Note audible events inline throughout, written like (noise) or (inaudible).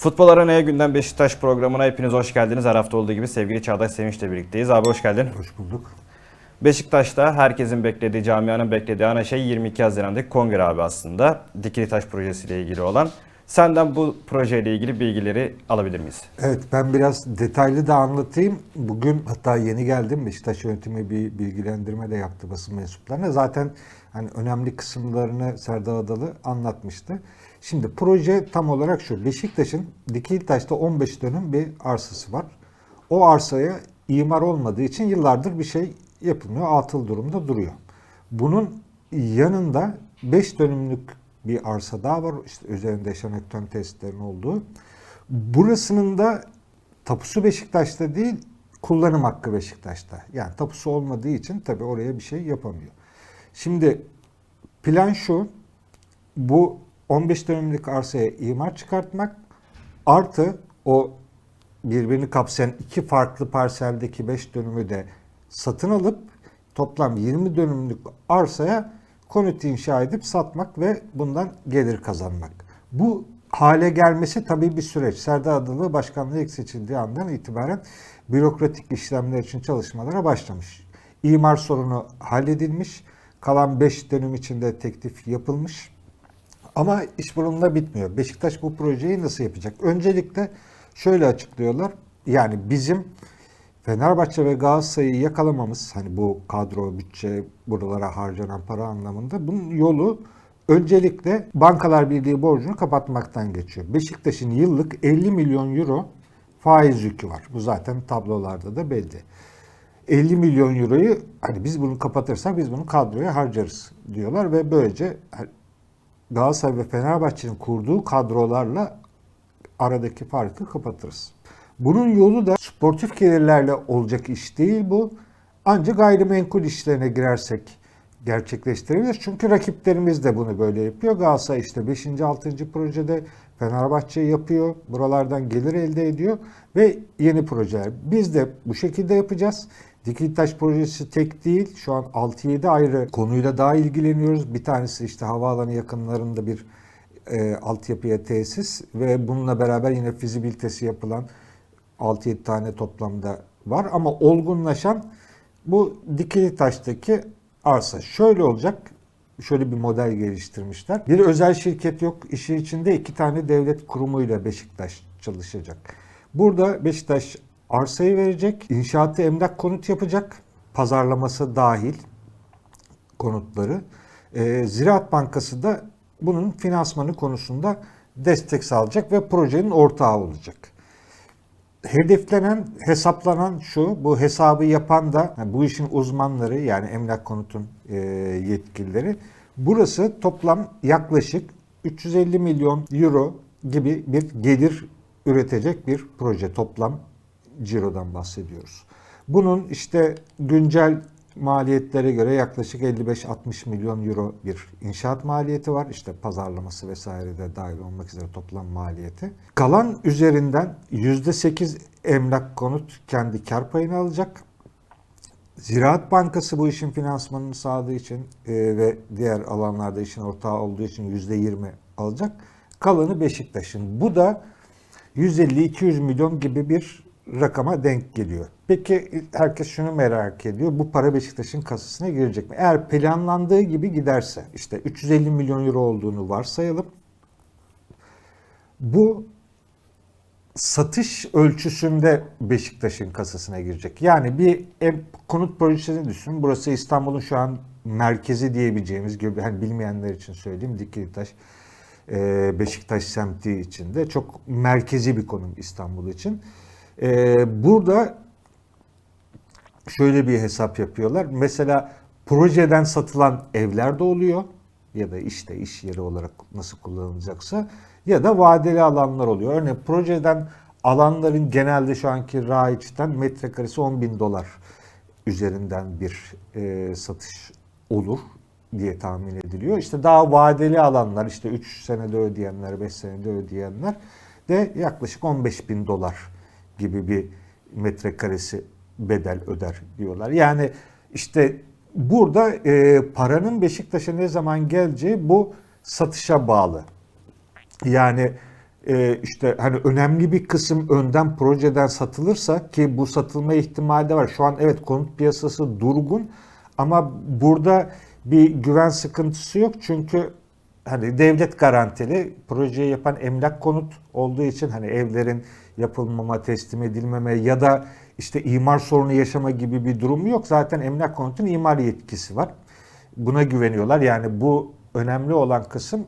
Futbol Arena'ya günden Beşiktaş programına hepiniz hoş geldiniz. Her hafta olduğu gibi sevgili Çağdaş Sevinç'le birlikteyiz. Abi hoş geldin. Hoş bulduk. Beşiktaş'ta herkesin beklediği, camianın beklediği ana şey 22 Haziran'daki kongre abi aslında. Dikili Taş projesiyle ilgili olan. Senden bu projeyle ilgili bilgileri alabilir miyiz? Evet ben biraz detaylı da anlatayım. Bugün hatta yeni geldim. Beşiktaş yönetimi bir bilgilendirme de yaptı basın mensuplarına. Zaten hani önemli kısımlarını Serdar Adalı anlatmıştı. Şimdi proje tam olarak şu. Beşiktaş'ın Dikiltaş'ta 15 dönüm bir arsası var. O arsaya imar olmadığı için yıllardır bir şey yapılmıyor. Atıl durumda duruyor. Bunun yanında 5 dönümlük bir arsa daha var. İşte üzerinde şanekton testlerin olduğu. Burasının da tapusu Beşiktaş'ta değil, kullanım hakkı Beşiktaş'ta. Yani tapusu olmadığı için tabii oraya bir şey yapamıyor. Şimdi plan şu, bu 15 dönümlük arsaya imar çıkartmak artı o birbirini kapsayan iki farklı parseldeki 5 dönümü de satın alıp toplam 20 dönümlük arsaya konut inşa edip satmak ve bundan gelir kazanmak. Bu hale gelmesi tabii bir süreç. Serdar Adalı başkanlığı ilk seçildiği andan itibaren bürokratik işlemler için çalışmalara başlamış. İmar sorunu halledilmiş. Kalan 5 dönüm içinde teklif yapılmış. Ama iş bununla bitmiyor. Beşiktaş bu projeyi nasıl yapacak? Öncelikle şöyle açıklıyorlar. Yani bizim Fenerbahçe ve Galatasaray'ı yakalamamız, hani bu kadro, bütçe, buralara harcanan para anlamında bunun yolu öncelikle Bankalar Birliği borcunu kapatmaktan geçiyor. Beşiktaş'ın yıllık 50 milyon euro faiz yükü var. Bu zaten tablolarda da belli. 50 milyon euroyu hani biz bunu kapatırsak biz bunu kadroya harcarız diyorlar ve böylece Galatasaray ve Fenerbahçe'nin kurduğu kadrolarla aradaki farkı kapatırız. Bunun yolu da sportif gelirlerle olacak iş değil bu. Ancak gayrimenkul işlerine girersek gerçekleştirebiliriz. Çünkü rakiplerimiz de bunu böyle yapıyor. Galatasaray işte 5. 6. projede Fenerbahçe yapıyor. Buralardan gelir elde ediyor ve yeni projeler. Biz de bu şekilde yapacağız. Dikiltaş projesi tek değil. Şu an 6-7 ayrı konuyla daha ilgileniyoruz. Bir tanesi işte havaalanı yakınlarında bir e, altyapıya tesis ve bununla beraber yine fizibilitesi yapılan 6-7 tane toplamda var ama olgunlaşan bu dikili taştaki arsa. Şöyle olacak. Şöyle bir model geliştirmişler. Bir özel şirket yok. İşi içinde iki tane devlet kurumuyla Beşiktaş çalışacak. Burada Beşiktaş arsayı verecek. inşaatı emlak konut yapacak. Pazarlaması dahil konutları. Ee, Ziraat Bankası da bunun finansmanı konusunda destek sağlayacak ve projenin ortağı olacak hedeflenen, hesaplanan şu, bu hesabı yapan da bu işin uzmanları yani emlak konutun e, yetkilileri. Burası toplam yaklaşık 350 milyon euro gibi bir gelir üretecek bir proje. Toplam cirodan bahsediyoruz. Bunun işte güncel maliyetlere göre yaklaşık 55-60 milyon euro bir inşaat maliyeti var. İşte pazarlaması vesaire de dahil olmak üzere toplam maliyeti. Kalan üzerinden %8 emlak konut kendi kar payını alacak. Ziraat Bankası bu işin finansmanını sağladığı için e, ve diğer alanlarda işin ortağı olduğu için %20 alacak. Kalanı Beşiktaş'ın. Bu da 150-200 milyon gibi bir rakama denk geliyor. Peki herkes şunu merak ediyor. Bu para Beşiktaş'ın kasasına girecek mi? Eğer planlandığı gibi giderse işte 350 milyon euro olduğunu varsayalım. Bu satış ölçüsünde Beşiktaş'ın kasasına girecek. Yani bir konut projesini düşünün. Burası İstanbul'un şu an merkezi diyebileceğimiz gibi hani bilmeyenler için söyleyeyim Dikilitaş Beşiktaş semti içinde çok merkezi bir konum İstanbul için. E, burada şöyle bir hesap yapıyorlar. Mesela projeden satılan evler de oluyor ya da işte iş yeri olarak nasıl kullanılacaksa ya da vadeli alanlar oluyor. Örneğin projeden alanların genelde şu anki raiçten metrekaresi 10 bin dolar üzerinden bir e, satış olur diye tahmin ediliyor. İşte daha vadeli alanlar işte 3 senede ödeyenler, 5 senede ödeyenler de yaklaşık 15 bin dolar gibi bir metrekaresi bedel öder diyorlar. Yani işte burada e, paranın Beşiktaş'a ne zaman geleceği bu satışa bağlı. Yani e, işte hani önemli bir kısım önden projeden satılırsa ki bu satılma ihtimali de var. Şu an evet konut piyasası durgun ama burada bir güven sıkıntısı yok çünkü hani devlet garantili projeyi yapan emlak konut olduğu için hani evlerin yapılmama, teslim edilmeme ya da işte imar sorunu yaşama gibi bir durumu yok. Zaten emlak konutun imar yetkisi var. Buna güveniyorlar. Yani bu önemli olan kısım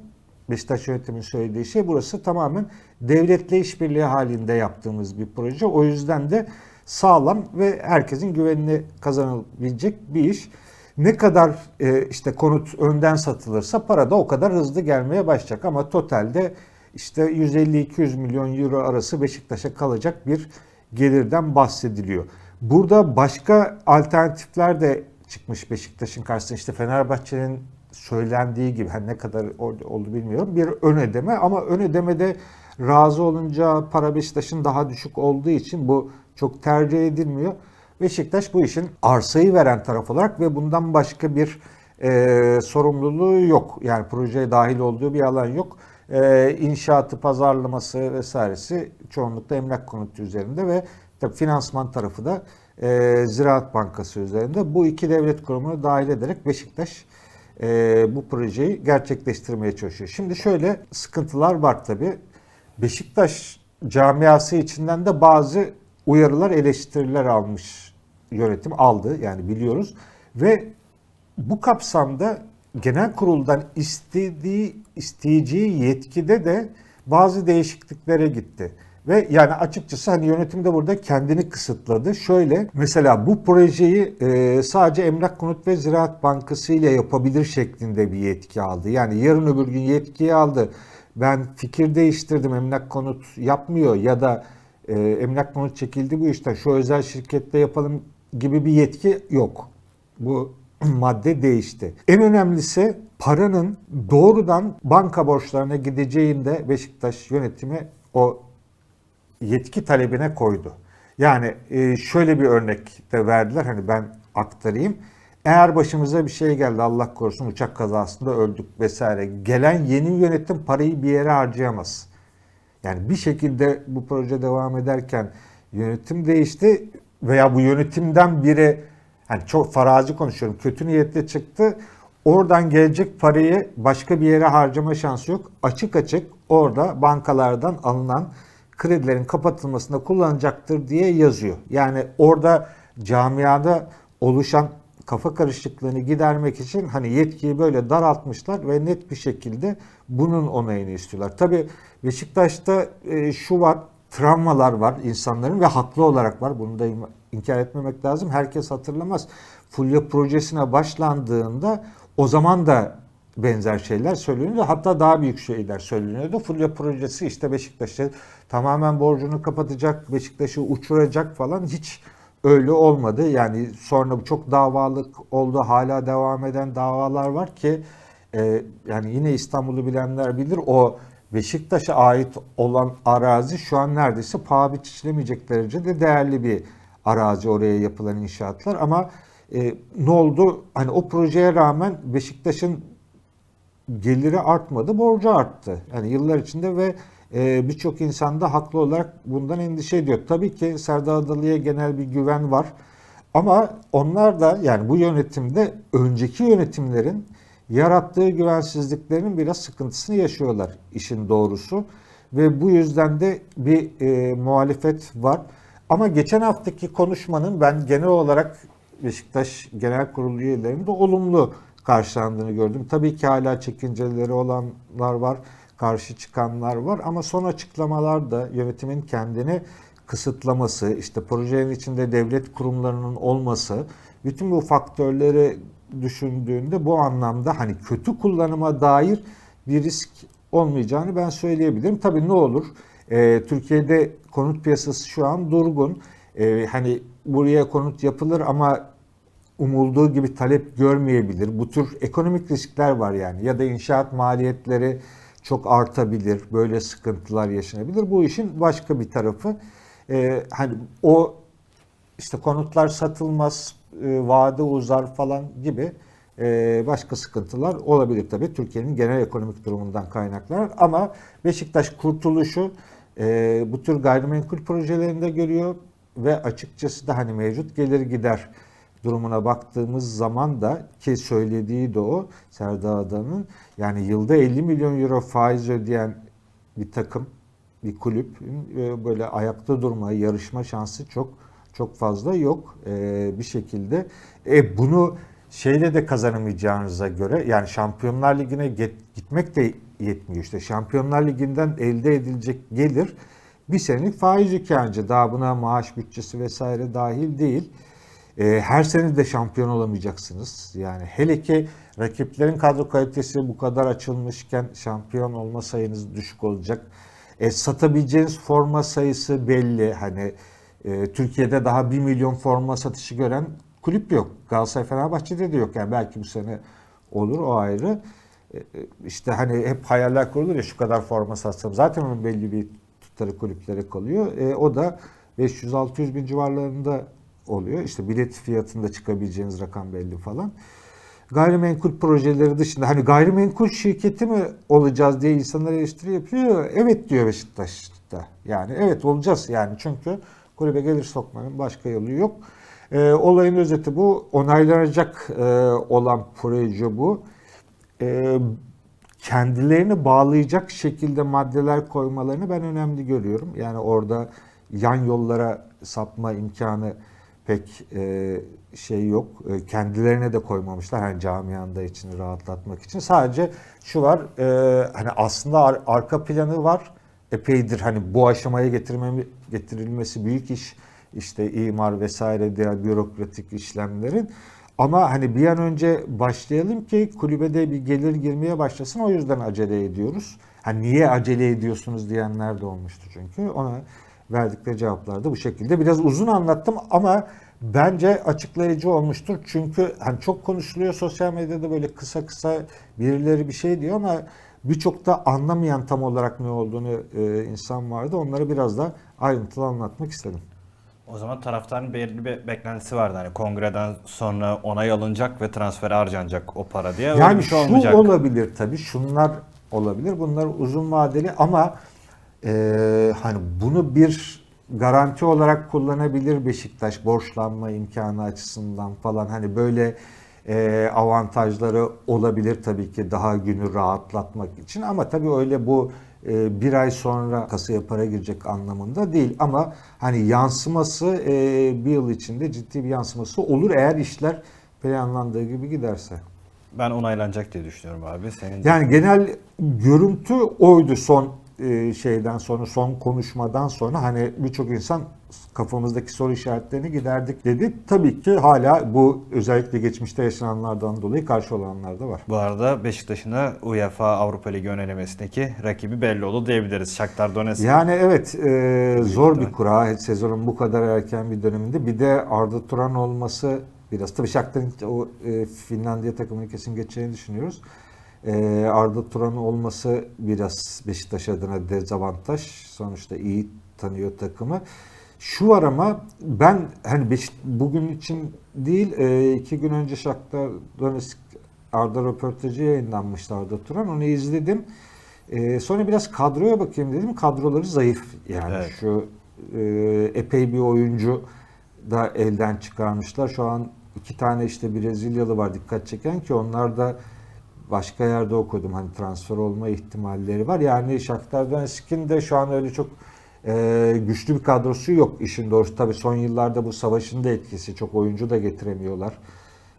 Beşiktaş yönetimin söylediği şey burası tamamen devletle işbirliği halinde yaptığımız bir proje. O yüzden de sağlam ve herkesin güvenini kazanabilecek bir iş. Ne kadar e, işte konut önden satılırsa para da o kadar hızlı gelmeye başlayacak. Ama totalde işte 150-200 milyon euro arası Beşiktaş'a kalacak bir gelirden bahsediliyor. Burada başka alternatifler de çıkmış Beşiktaş'ın karşısına. İşte Fenerbahçe'nin söylendiği gibi hani ne kadar oldu bilmiyorum bir ön ödeme ama ön ödemede razı olunca para Beşiktaş'ın daha düşük olduğu için bu çok tercih edilmiyor. Beşiktaş bu işin arsayı veren taraf olarak ve bundan başka bir e, sorumluluğu yok. Yani projeye dahil olduğu bir alan yok. E, inşaatı, pazarlaması vesairesi çoğunlukla emlak konutu üzerinde ve tabii finansman tarafı da e, Ziraat Bankası üzerinde. Bu iki devlet kurumunu dahil ederek Beşiktaş e, bu projeyi gerçekleştirmeye çalışıyor. Şimdi şöyle sıkıntılar var tabii. Beşiktaş camiası içinden de bazı uyarılar, eleştiriler almış yönetim aldı yani biliyoruz ve bu kapsamda genel kuruldan istediği isteyeceği yetkide de bazı değişikliklere gitti. Ve yani açıkçası hani yönetim de burada kendini kısıtladı. Şöyle mesela bu projeyi e, sadece Emlak Konut ve Ziraat Bankası ile yapabilir şeklinde bir yetki aldı. Yani yarın öbür gün yetkiyi aldı. Ben fikir değiştirdim Emlak Konut yapmıyor ya da e, Emlak Konut çekildi bu işten şu özel şirkette yapalım gibi bir yetki yok. Bu (clears throat) madde değişti. En önemlisi paranın doğrudan banka borçlarına gideceğinde Beşiktaş yönetimi o yetki talebine koydu. Yani e, şöyle bir örnek de verdiler hani ben aktarayım. Eğer başımıza bir şey geldi Allah korusun uçak kazasında öldük vesaire. Gelen yeni yönetim parayı bir yere harcayamaz. Yani bir şekilde bu proje devam ederken yönetim değişti veya bu yönetimden biri hani çok farazi konuşuyorum kötü niyetle çıktı. Oradan gelecek parayı başka bir yere harcama şansı yok. Açık açık orada bankalardan alınan kredilerin kapatılmasında kullanacaktır diye yazıyor. Yani orada camiada oluşan kafa karışıklığını gidermek için hani yetkiyi böyle daraltmışlar ve net bir şekilde bunun onayını istiyorlar. Tabii Beşiktaş'ta e, şu var, travmalar var insanların ve haklı olarak var. Bunu da inkar etmemek lazım. Herkes hatırlamaz. Fulya projesine başlandığında o zaman da benzer şeyler söyleniyordu. Hatta daha büyük şeyler söyleniyordu. Fulya projesi işte Beşiktaş'ı tamamen borcunu kapatacak, Beşiktaş'ı uçuracak falan hiç öyle olmadı. Yani sonra çok davalık oldu. Hala devam eden davalar var ki e, yani yine İstanbul'u bilenler bilir o Beşiktaş'a ait olan arazi şu an neredeyse paha biçilemeyecek derecede değerli bir arazi oraya yapılan inşaatlar ama e, ne oldu? Hani o projeye rağmen Beşiktaş'ın geliri artmadı, borcu arttı. Yani yıllar içinde ve e, birçok insan da haklı olarak bundan endişe ediyor. Tabii ki Serdar Adalı'ya genel bir güven var. Ama onlar da yani bu yönetimde önceki yönetimlerin yarattığı güvensizliklerin biraz sıkıntısını yaşıyorlar işin doğrusu. Ve bu yüzden de bir e, muhalefet var. Ama geçen haftaki konuşmanın ben genel olarak Beşiktaş Genel Kurulu üyelerinde olumlu karşılandığını gördüm. Tabii ki hala çekinceleri olanlar var, karşı çıkanlar var ama son açıklamalarda yönetimin kendini kısıtlaması, işte projenin içinde devlet kurumlarının olması, bütün bu faktörleri düşündüğünde bu anlamda hani kötü kullanıma dair bir risk olmayacağını ben söyleyebilirim. Tabii ne olur? Ee, Türkiye'de konut piyasası şu an durgun. Ee, hani buraya konut yapılır ama umulduğu gibi talep görmeyebilir. Bu tür ekonomik riskler var yani ya da inşaat maliyetleri çok artabilir. Böyle sıkıntılar yaşanabilir. Bu işin başka bir tarafı. Ee, hani o işte konutlar satılmaz, e, vade uzar falan gibi Ee, başka sıkıntılar olabilir tabii. Türkiye'nin genel ekonomik durumundan kaynaklar. Ama Beşiktaş kurtuluşu e, bu tür gayrimenkul projelerinde görüyor ve açıkçası da hani mevcut gelir gider durumuna baktığımız zaman da ki söylediği de o Serdar Adan'ın yani yılda 50 milyon euro faiz ödeyen bir takım bir kulüp e, böyle ayakta durma, yarışma şansı çok çok fazla yok e, bir şekilde. E bunu şeyle de kazanamayacağınıza göre yani Şampiyonlar Ligi'ne gitmek de yetmiyor işte. Şampiyonlar Ligi'nden elde edilecek gelir bir senelik faiz yükü Daha buna maaş bütçesi vesaire dahil değil. E, her sene de şampiyon olamayacaksınız. Yani hele ki rakiplerin kadro kalitesi bu kadar açılmışken şampiyon olma sayınız düşük olacak. E, satabileceğiniz forma sayısı belli. Hani e, Türkiye'de daha 1 milyon forma satışı gören kulüp yok. Galatasaray Fenerbahçe'de de yok. Yani belki bu sene olur o ayrı. E, e, işte hani hep hayaller kurulur ya şu kadar forma satsam. Zaten onun belli bir tutarı kulüplere kalıyor. E, o da 500-600 bin civarlarında oluyor. İşte bilet fiyatında çıkabileceğiniz rakam belli falan. Gayrimenkul projeleri dışında hani gayrimenkul şirketi mi olacağız diye insanlar eleştiri yapıyor. Evet diyor Beşiktaş'ta. Yani evet olacağız yani çünkü kulübe gelir sokmanın başka yolu yok. Ee, olayın özeti bu. Onaylanacak e, olan proje bu. Ee, kendilerini bağlayacak şekilde maddeler koymalarını ben önemli görüyorum. Yani orada yan yollara sapma imkanı pek e, şey yok. E, kendilerine de koymamışlar hani camianda içini rahatlatmak için. Sadece şu var e, hani aslında ar- arka planı var. Epeydir hani bu aşamaya getirmemi, getirilmesi büyük iş. İşte imar vesaire diğer bürokratik işlemlerin. Ama hani bir an önce başlayalım ki kulübede bir gelir girmeye başlasın. O yüzden acele ediyoruz. Hani niye acele ediyorsunuz diyenler de olmuştu çünkü. Ona verdikleri cevaplar da bu şekilde. Biraz uzun anlattım ama bence açıklayıcı olmuştur. Çünkü hani çok konuşuluyor sosyal medyada böyle kısa kısa birileri bir şey diyor ama birçok da anlamayan tam olarak ne olduğunu e, insan vardı. Onları biraz da ayrıntılı anlatmak istedim. O zaman taraftarın belirli bir beklentisi vardı. Hani kongreden sonra onay alınacak ve transfere harcanacak o para diye. Öyle Yani bir şey şu olmayacak. olabilir tabii, şunlar olabilir. Bunlar uzun vadeli ama e, hani bunu bir garanti olarak kullanabilir Beşiktaş borçlanma imkanı açısından falan. Hani böyle e, avantajları olabilir tabii ki daha günü rahatlatmak için ama tabii öyle bu e, bir ay sonra kasaya para girecek anlamında değil ama hani yansıması e, bir yıl içinde ciddi bir yansıması olur eğer işler planlandığı gibi giderse. Ben onaylanacak diye düşünüyorum abi. Senin Yani genel görüntü oydu son e, şeyden sonra, son konuşmadan sonra hani birçok insan kafamızdaki soru işaretlerini giderdik dedi. Tabii ki hala bu özellikle geçmişte yaşananlardan dolayı karşı olanlar da var. Bu arada Beşiktaş'ın da UEFA Avrupa Ligi önelemesindeki rakibi belli oldu diyebiliriz. Shakhtar Donetsk. Yani evet e, zor bir kura sezonun bu kadar erken bir döneminde. Bir de Arda Turan olması biraz tabii Shakhtar'ın o e, Finlandiya takımını kesin geçeceğini düşünüyoruz. E, Arda Turan olması biraz Beşiktaş adına dezavantaj. Sonuçta iyi tanıyor takımı. Şu var ama ben hani Beşik, bugün için değil e, iki gün önce Shakhtar Donetsk Arda röportajı yayınlanmıştı Arda Turan. Onu izledim. E, sonra biraz kadroya bakayım dedim. Kadroları zayıf. Yani Evet. şu e, epey bir oyuncu da elden çıkarmışlar. Şu an iki tane işte Brezilyalı var dikkat çeken ki onlar da başka yerde okudum. Hani transfer olma ihtimalleri var. Yani Shakhtar Donetsk'in de şu an öyle çok e, güçlü bir kadrosu yok işin doğrusu. Tabii son yıllarda bu savaşın da etkisi. Çok oyuncu da getiremiyorlar.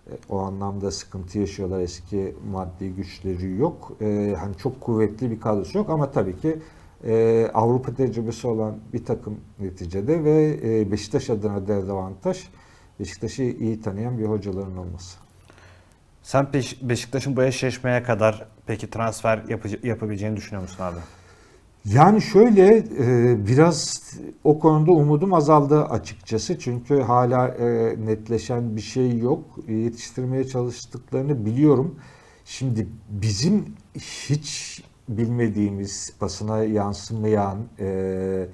E, O anlamda sıkıntı yaşıyorlar. Eski maddi güçleri yok. E, hani çok kuvvetli bir kadrosu yok ama tabii ki e, Avrupa tecrübesi olan bir takım neticede ve e, Beşiktaş adına dezavantaj Beşiktaş'ı iyi tanıyan bir hocaların olması. Sen Beş- Beşiktaş'ın bu eşleşmeye kadar peki transfer yapıcı- yapabileceğini düşünüyor musun abi? Yani şöyle e, biraz o konuda umudum azaldı açıkçası. Çünkü hala e, netleşen bir şey yok. Yetiştirmeye çalıştıklarını biliyorum. Şimdi bizim hiç bilmediğimiz basına yansımayan e,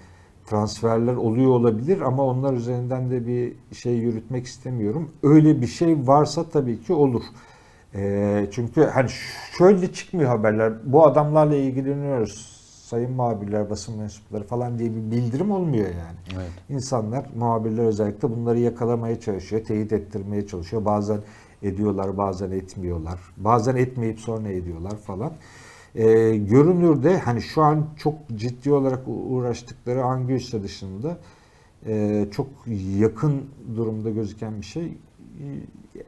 transferler oluyor olabilir ama onlar üzerinden de bir şey yürütmek istemiyorum. Öyle bir şey varsa tabii ki olur. E, çünkü hani şöyle çıkmıyor haberler. Bu adamlarla ilgileniyoruz. Sayın muhabirler, basın mensupları falan diye bir bildirim olmuyor yani. Evet. İnsanlar, muhabirler özellikle bunları yakalamaya çalışıyor, teyit ettirmeye çalışıyor. Bazen ediyorlar, bazen etmiyorlar. Bazen etmeyip sonra ediyorlar falan. Ee, görünürde hani şu an çok ciddi olarak uğraştıkları Angius'ta dışında e, çok yakın durumda gözüken bir şey e,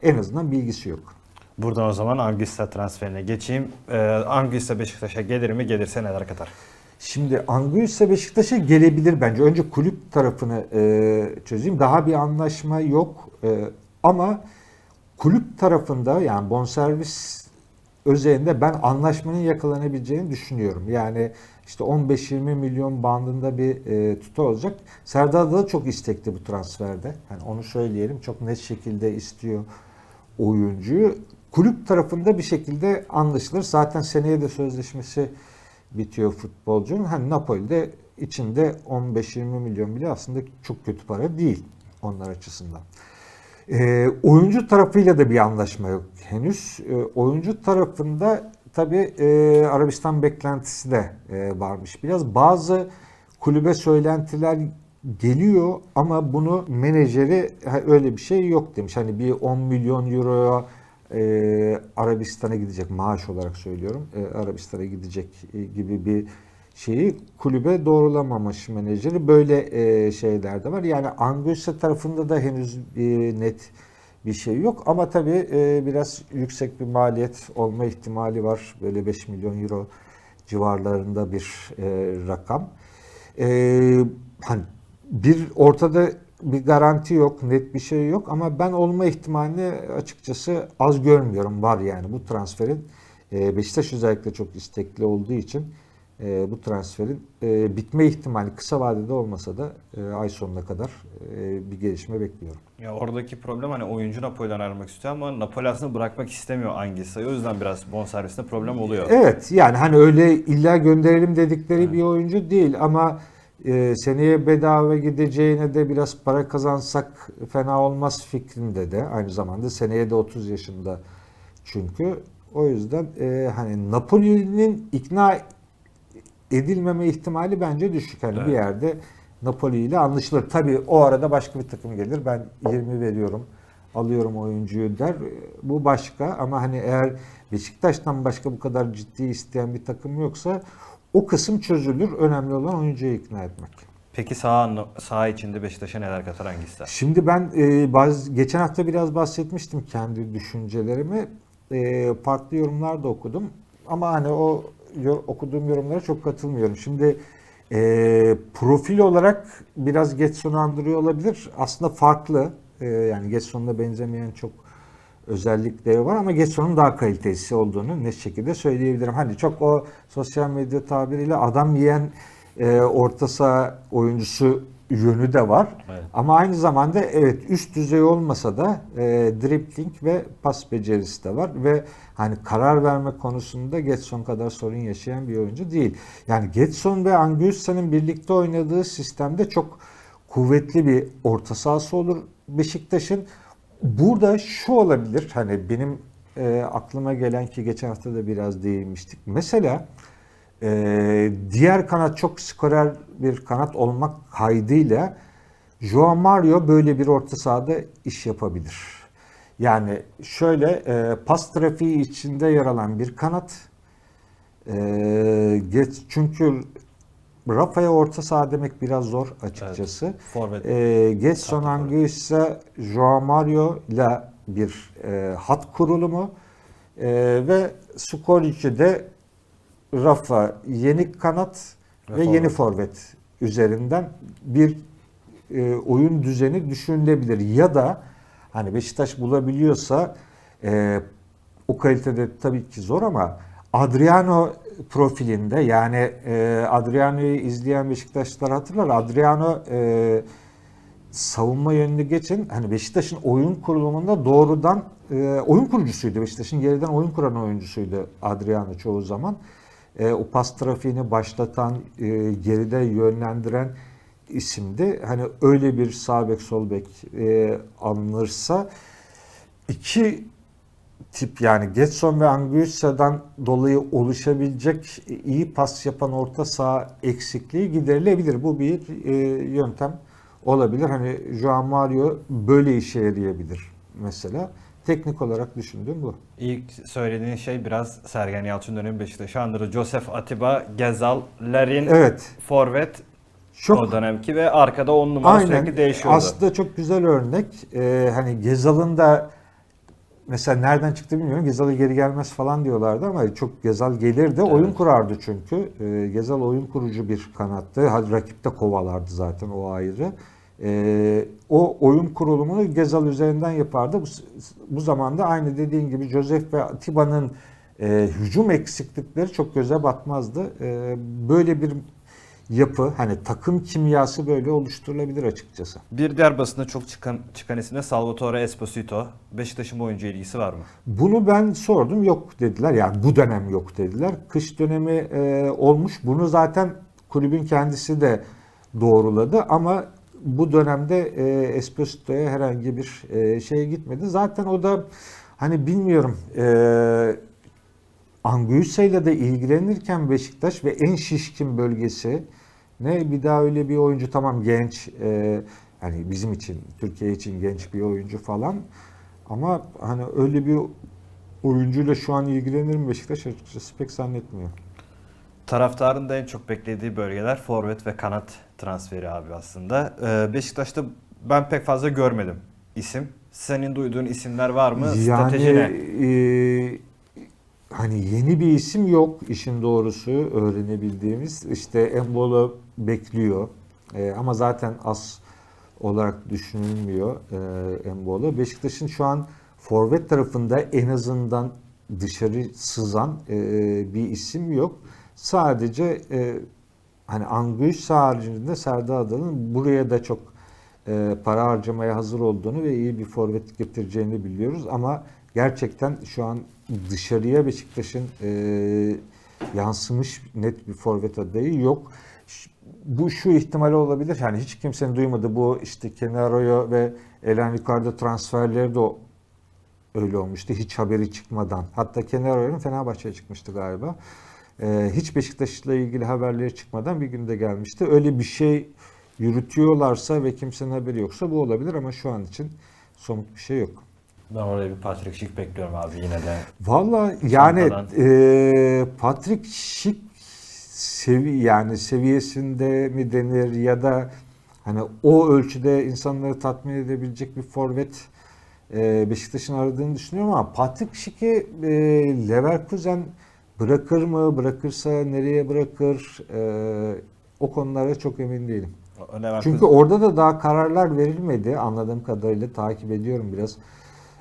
en azından bilgisi yok. Buradan o zaman Anguissa transferine geçeyim. Ee, Anguissa Beşiktaş'a gelir mi? Gelirse neler katar? Şimdi Anguissa Beşiktaş'a gelebilir bence. Önce kulüp tarafını e, çözeyim. Daha bir anlaşma yok. E, ama kulüp tarafında yani bonservis özelinde ben anlaşmanın yakalanabileceğini düşünüyorum. Yani işte 15-20 milyon bandında bir e, tutar olacak. Serdar da çok istekli bu transferde. Yani onu söyleyelim. Çok net şekilde istiyor oyuncuyu. Kulüp tarafında bir şekilde anlaşılır. Zaten seneye de sözleşmesi bitiyor futbolcunun. Hani Napoli'de içinde 15-20 milyon bile aslında çok kötü para değil onlar açısından. E, oyuncu tarafıyla da bir anlaşma yok henüz. E, oyuncu tarafında tabii e, Arabistan beklentisi de e, varmış biraz. Bazı kulübe söylentiler geliyor ama bunu menajeri öyle bir şey yok demiş. Hani bir 10 milyon euroya e, Arabistan'a gidecek maaş olarak söylüyorum. E, Arabistan'a gidecek e, gibi bir şeyi kulübe doğrulamamış menajeri. Böyle e, şeyler de var. Yani Anguissa tarafında da henüz e, net bir şey yok. Ama tabii e, biraz yüksek bir maliyet olma ihtimali var. Böyle 5 milyon euro civarlarında bir e, rakam. E, hani bir ortada bir garanti yok, net bir şey yok ama ben olma ihtimalini açıkçası az görmüyorum. Var yani bu transferin e, Beşiktaş özellikle çok istekli olduğu için e, bu transferin e, bitme ihtimali kısa vadede olmasa da e, ay sonuna kadar e, bir gelişme bekliyorum. Ya oradaki problem hani oyuncu Napoli'den ayrılmak istiyor ama Napoli aslında bırakmak istemiyor Angissa'yı. O yüzden biraz bonservisinde problem oluyor. Evet yani hani öyle illa gönderelim dedikleri Evet. bir oyuncu değil ama e, seneye bedava gideceğine de biraz para kazansak fena olmaz fikrinde de aynı zamanda seneye de 30 yaşında çünkü o yüzden e, hani Napoli'nin ikna edilmeme ihtimali bence düşük. Hani Evet. bir yerde Napoli ile anlaşılır. Tabii o arada başka bir takım gelir. Ben 20 veriyorum. Alıyorum oyuncuyu der. Bu başka ama hani eğer Beşiktaş'tan başka bu kadar ciddi isteyen bir takım yoksa o kısım çözülür. Önemli olan oyuncuyu ikna etmek. Peki sağ, sağ içinde Beşiktaş'a neler katar Angissa? Şimdi ben e, bazı geçen hafta biraz bahsetmiştim kendi düşüncelerimi. E, farklı yorumlar da okudum. Ama hani o yo- okuduğum yorumlara çok katılmıyorum. Şimdi e, profil olarak biraz Getson'u andırıyor olabilir. Aslında farklı. E, yani Getson'da benzemeyen çok özellikleri var ama Getson'un daha kalitesi olduğunu net şekilde söyleyebilirim. Hani çok o sosyal medya tabiriyle adam yiyen e, orta saha oyuncusu yönü de var. Evet. Ama aynı zamanda evet üst düzey olmasa da e, dribbling ve pas becerisi de var ve hani karar verme konusunda Getson kadar sorun yaşayan bir oyuncu değil. Yani Getson ve Anguissa'nın birlikte oynadığı sistemde çok kuvvetli bir orta sahası olur Beşiktaş'ın. Burada şu olabilir hani benim e, aklıma gelen ki geçen hafta da biraz değinmiştik. Mesela ee, diğer kanat çok skorer bir kanat olmak kaydıyla Joao Mario böyle bir orta sahada iş yapabilir. Yani şöyle e, pas trafiği içinde yer alan bir kanat. E, geç, çünkü Rafa'ya orta saha demek biraz zor açıkçası. Forvet. E, Getson. Anguissa, Joao Mario ile bir e, hat kurulumu e, ve Skorici de Rafa yeni kanat Ve ve, forvet. yeni forvet üzerinden bir e, oyun düzeni düşünülebilir. Ya da hani Beşiktaş bulabiliyorsa e, o kalitede tabii ki zor ama Adriano profilinde yani e, Adriano'yu izleyen Beşiktaşlılar hatırlar. Adriano e, savunma yönünü geçin. Hani Beşiktaş'ın oyun kurulumunda doğrudan e, oyun kurucusuydu. Beşiktaş'ın geriden oyun kuran oyuncusuydu Adriano çoğu zaman. E, o pas trafiğini başlatan, e, geride yönlendiren isimdi. Hani öyle bir sağ bek sol bek e, alınırsa iki tip yani Getson ve Anguissa'dan dolayı oluşabilecek iyi pas yapan orta saha eksikliği giderilebilir. Bu bir e, yöntem olabilir. Hani Joao Mario böyle işe yarayabilir mesela. Teknik olarak düşündüğüm bu. İlk söylediğin şey biraz Sergen Yalçın dönemi Beşiktaş'ı andırır. Josef Atiba, Gezal, Larin, Evet. Forvet Çok o dönemki ve arkada 10 numara Aynen. sürekli değişiyordu. Aslında çok güzel örnek. Ee, hani Gezal'ın da mesela nereden çıktı bilmiyorum. Gezal'ı geri gelmez falan diyorlardı ama çok Gezal gelirdi. Evet. Oyun kurardı çünkü. Ee, Gezal oyun kurucu bir kanattı. Rakip de kovalardı zaten o ayrı. Ee, o oyun kurulumunu Gezal üzerinden yapardı. Bu, bu zamanda aynı dediğin gibi Josef ve Atiba'nın e, hücum eksiklikleri çok göze batmazdı. Ee, böyle bir yapı hani takım kimyası böyle oluşturulabilir açıkçası. Bir diğer basında çok çıkan, çıkan isim de Salvatore Esposito. Beşiktaş'ın bu oyuncu ilgisi var mı? Bunu ben sordum yok dediler. Yani bu dönem yok dediler. Kış dönemi e, olmuş. Bunu zaten kulübün kendisi de doğruladı ama bu dönemde e, Esposito'ya herhangi bir e, şey gitmedi. Zaten o da hani bilmiyorum e, Anguissa ile de ilgilenirken Beşiktaş ve en şişkin bölgesi ne bir daha öyle bir oyuncu tamam genç e, hani bizim için Türkiye için genç bir oyuncu falan ama hani öyle bir oyuncuyla şu an ilgilenir mi Beşiktaş açıkçası pek zannetmiyor. Taraftarın da en çok beklediği bölgeler forvet ve kanat transferi abi aslında. Ee, Beşiktaş'ta ben pek fazla görmedim isim. Senin duyduğun isimler var mı? Strateji Yani ne? e, hani yeni bir isim yok işin doğrusu öğrenebildiğimiz. İşte Embolo bekliyor E, ama zaten az olarak düşünülmüyor e, Embolo. Beşiktaş'ın şu an forvet tarafında en azından dışarı sızan e, bir isim yok. Sadece e, hani Anguissa haricinde Serdar Adalı'nın buraya da çok e, para harcamaya hazır olduğunu ve iyi bir forvet getireceğini biliyoruz. Ama gerçekten şu an dışarıya Beşiktaş'ın e, yansımış net bir forvet adayı yok. Bu şu ihtimali olabilir. Yani hiç kimsenin duymadığı bu işte Kenaro'ya ve Elen Ricardo transferleri de öyle olmuştu. Hiç haberi çıkmadan. Hatta Kenaro'nun Fenerbahçe'ye çıkmıştı galiba. Ee, hiç Beşiktaş'la ilgili haberleri çıkmadan bir günde gelmişti. Öyle bir şey yürütüyorlarsa ve kimsenin haberi yoksa bu olabilir ama şu an için somut bir şey yok. Ben oraya bir Patrick Schick bekliyorum abi yine de. Valla yani e, Patrick Schick sevi yani seviyesinde mi denir ya da hani o ölçüde insanları tatmin edebilecek bir forvet e, Beşiktaş'ın aradığını düşünüyorum ama Patrick Schick'i e, Leverkusen bırakır mı? Bırakırsa nereye bırakır? E, o konulara çok emin değilim. Leverkusen- Çünkü orada da daha kararlar verilmedi. Anladığım kadarıyla takip ediyorum biraz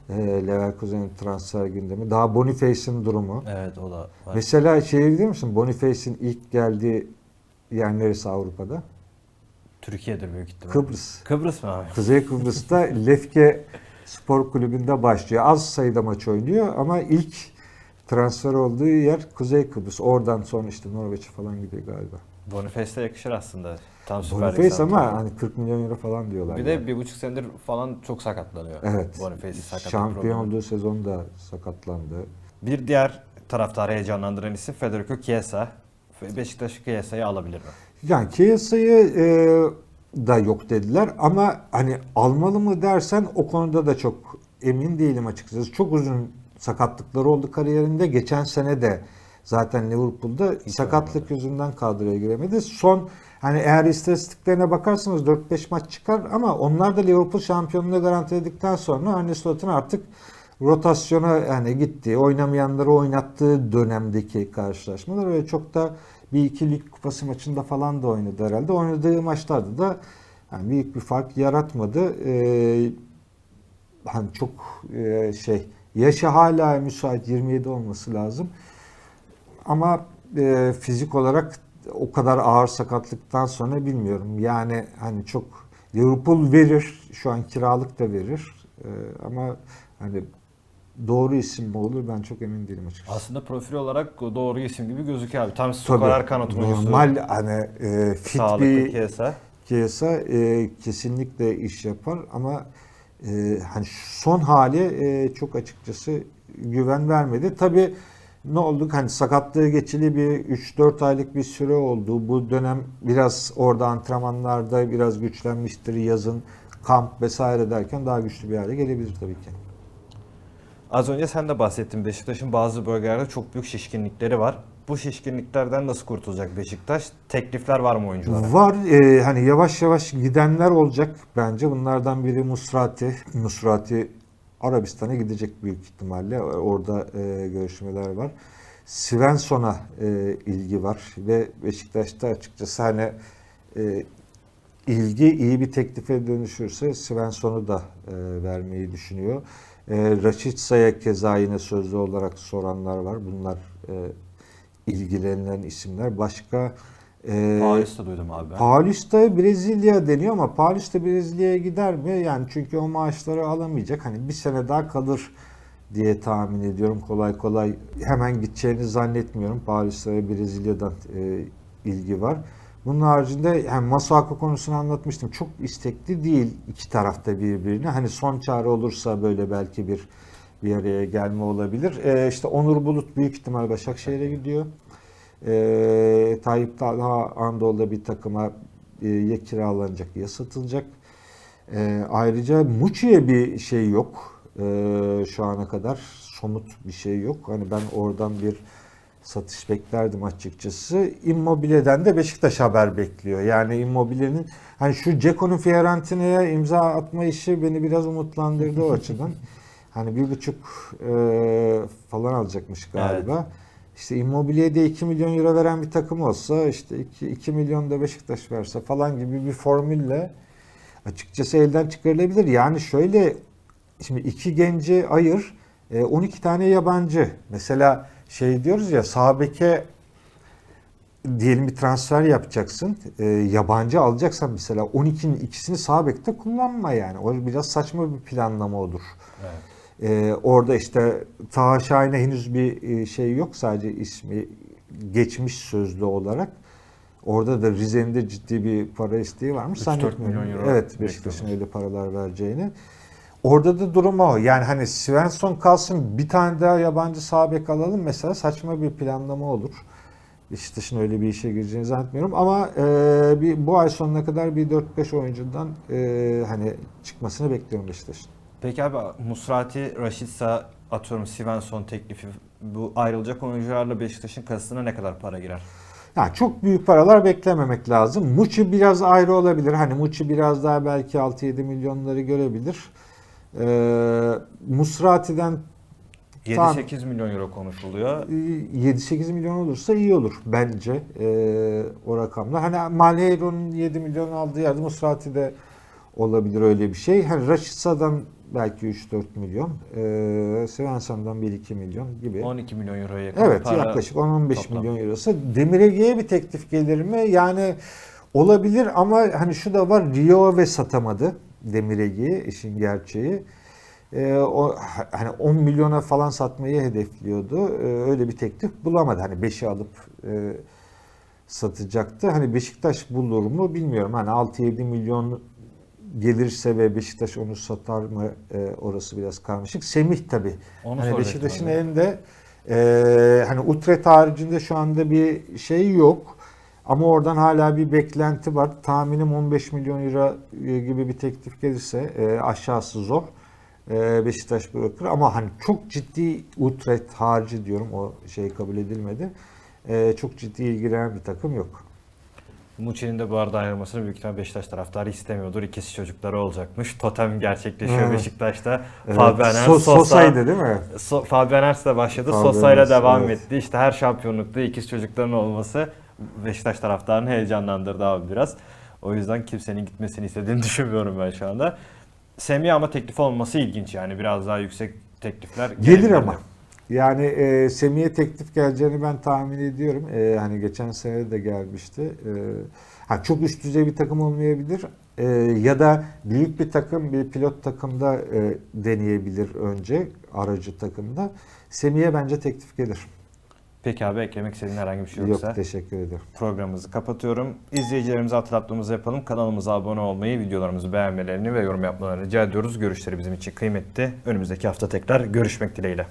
Leverkusen'in transfer gündemi. Daha Boniface'in durumu. Evet o da var. Mesela şey bilir misin? Boniface'in ilk geldiği yer neresi Avrupa'da? Türkiye'dir büyük ihtimal. Kıbrıs. Kıbrıs mı abi? Kuzey Kıbrıs'ta (laughs) Lefke Spor Kulübü'nde başlıyor. Az sayıda maç oynuyor ama ilk transfer olduğu yer Kuzey Kıbrıs. Oradan sonra işte Norveç'e falan gidiyor galiba. Boniface'e yakışır aslında. Tam Boniface ama hani 40 milyon euro falan diyorlar. Bir yani. de bir buçuk senedir falan çok sakatlanıyor. Evet. Boniface'in sakatlık Şampiyon problemi. olduğu sezonda sakatlandı. Bir diğer taraftarı heyecanlandıran isim Federico Chiesa. Beşiktaş Chiesa'yı alabilir mi? Yani Chiesa'yı e, da yok dediler ama hani almalı mı dersen o konuda da çok emin değilim açıkçası. Çok uzun sakatlıkları oldu kariyerinde. Geçen sene de zaten Liverpool'da sakatlık yüzünden kadroya giremedi. Son hani eğer istatistiklerine bakarsanız 4-5 maç çıkar ama onlar da Liverpool şampiyonluğunu garantiledikten sonra Arne Slot'un artık rotasyona yani gitti. Oynamayanları oynattığı dönemdeki karşılaşmalar öyle çok da bir iki lig kupası maçında falan da oynadı herhalde. Oynadığı maçlarda da yani büyük bir fark yaratmadı. Ee, hani çok e, şey yaşı hala müsait 27 olması lazım. Ama e, fizik olarak o kadar ağır sakatlıktan sonra bilmiyorum. Yani hani çok Liverpool verir, şu an kiralık da verir. E, ama hani doğru isim mi olur ben çok emin değilim açıkçası. Aslında profil olarak doğru isim gibi gözüküyor abi. Tam Tabii, skorer kanat oyuncusu. Normal hani e, fit bir Chiesa. Chiesa e, kesinlikle iş yapar ama e, hani son hali e, çok açıkçası güven vermedi. Tabii ne olduk hani sakatlığı geçili bir 3-4 aylık bir süre oldu. Bu dönem biraz orada antrenmanlarda biraz güçlenmiştir. Yazın kamp vesaire derken daha güçlü bir hale gelebilir tabii ki. Az önce sen de bahsettin Beşiktaş'ın bazı bölgelerde çok büyük şişkinlikleri var. Bu şişkinliklerden nasıl kurtulacak Beşiktaş? Teklifler var mı oyunculara? Var e, hani yavaş yavaş gidenler olacak bence. Bunlardan biri Musrati. Musrati Arabistan'a gidecek büyük ihtimalle. Orada e, görüşmeler var. Svensson'a e, ilgi var ve Beşiktaş'ta açıkçası hani e, ilgi iyi bir teklife dönüşürse Svensson'u da e, vermeyi düşünüyor. E, Raşitsa'ya keza yine sözlü olarak soranlar var. Bunlar e, ilgilenilen isimler. Başka e, Paris'te duydum abi ben. Paulista Brezilya deniyor ama Paulista Brezilya'ya gider mi? Yani çünkü o maaşları alamayacak. Hani bir sene daha kalır diye tahmin ediyorum. Kolay kolay hemen gideceğini zannetmiyorum. Paulista ve Brezilya'dan e, ilgi var. Bunun haricinde yani Masuaku konusunu anlatmıştım. Çok istekli değil iki tarafta birbirine. Hani son çare olursa böyle belki bir bir araya gelme olabilir. E, işte Onur Bulut büyük ihtimal Başakşehir'e gidiyor. E, Tayyip Talha Anadolu'da bir takıma e, ya kiralanacak ya satılacak. E, ayrıca Muçi'ye bir şey yok. E, şu ana kadar somut bir şey yok. Hani ben oradan bir satış beklerdim açıkçası. Immobile'den de Beşiktaş haber bekliyor. Yani Immobile'nin hani şu Ceko'nun Fiorentina'ya imza atma işi beni biraz umutlandırdı o açıdan. (laughs) Hani bir buçuk e, falan alacakmış galiba. İşte Immobile'ye 2 milyon euro veren bir takım olsa işte 2, 2 milyon da Beşiktaş verse falan gibi bir formülle açıkçası elden çıkarılabilir. Yani şöyle şimdi iki genci ayır e, 12 tane yabancı. Mesela şey diyoruz ya sağ beke diyelim bir transfer yapacaksın. E, yabancı alacaksan mesela 12'nin ikisini sağ bekte kullanma yani. O biraz saçma bir planlama olur. Evet. Ee, orada işte Taha Şahin'e henüz bir e, şey yok sadece ismi geçmiş sözlü olarak. Orada da Rize'nin de ciddi bir para isteği varmış. 3-4 zannetmiyorum. milyon euro Evet Beşiktaş'ın öyle paralar vereceğini. Orada da durum o. Yani hani Svensson kalsın bir tane daha yabancı sağ bek alalım mesela saçma bir planlama olur. Beşiktaş'ın öyle bir işe gireceğini zannetmiyorum ama e, bir bu ay sonuna kadar bir 4-5 oyuncudan e, hani çıkmasını bekliyorum Beşiktaş'ın. Peki abi Musrati, Rashica, atıyorum Svensson teklifi bu ayrılacak oyuncularla Beşiktaş'ın kasasına ne kadar para girer? Yani çok büyük paralar beklememek lazım. Muçi biraz ayrı olabilir. Hani Muçi biraz daha belki 6-7 milyonları görebilir. Ee, Musrati'den 7-8 milyon euro konuşuluyor. e, 7-8 milyon olursa iyi olur bence ee, o rakamlar. Hani Malheiro'nun 7 milyon aldığı yerde Musrati'de olabilir öyle bir şey. Hani Raşitsa'dan belki 3-4 milyon. Ee, Svensson'dan 1-2 milyon gibi. 12 milyon euroya yakın Evet para. yaklaşık 10-15 toplam. milyon eurosu. Demirege'ye bir teklif gelir mi? Yani olabilir ama hani şu da var Rio ve satamadı Demirege'yi işin gerçeği. Ee, o hani 10 milyona falan satmayı hedefliyordu. Ee, öyle bir teklif bulamadı. Hani 5'i alıp e, satacaktı. Hani Beşiktaş bulur mu bilmiyorum. Hani 6-7 milyon gelirse ve Beşiktaş onu satar mı e, orası biraz karmaşık. Semih tabii. Onu hani Beşiktaş'ın abi. elinde e, hani Utrecht haricinde şu anda bir şey yok. Ama oradan hala bir beklenti var. Tahminim 15 milyon euro e, gibi bir teklif gelirse e, aşağısı zor. E, Beşiktaş bırakır ama hani çok ciddi Utrecht harcı diyorum o şey kabul edilmedi. E, çok ciddi ilgilenen bir takım yok. Muçi'nin de bu arada ayrılmasını büyük ihtimalle Beşiktaş taraftarı istemiyordur. İkisi çocukları olacakmış. Totem gerçekleşiyor Evet. Beşiktaş'ta. Evet, Fabian Ernst, So- Sosa, Sosa'ydı değil mi? So, Fabian Ernst de başladı. Sosa'yla Ernst, devam evet. etti. İşte her şampiyonlukta ikiz çocukların olması Beşiktaş taraftarını heyecanlandırdı abi biraz. O yüzden kimsenin gitmesini istediğini (laughs) düşünmüyorum ben şu anda. Semih ama teklif olması ilginç yani biraz daha yüksek teklifler Gelir ama. Yani e, Semih'e teklif geleceğini ben tahmin ediyorum. E, hani geçen sene de gelmişti. E, ha, çok üst düzey bir takım olmayabilir. E, ya da büyük bir takım bir pilot takımda e, deneyebilir önce aracı takımda. Semih'e bence teklif gelir. Peki abi eklemek istediğin herhangi bir şey yoksa Yok teşekkür ederim. programımızı kapatıyorum. İzleyicilerimize hatırlatmamızı yapalım. Kanalımıza abone olmayı, videolarımızı beğenmelerini ve yorum yapmalarını rica ediyoruz. Görüşleri bizim için kıymetli. Önümüzdeki hafta tekrar görüşmek dileğiyle.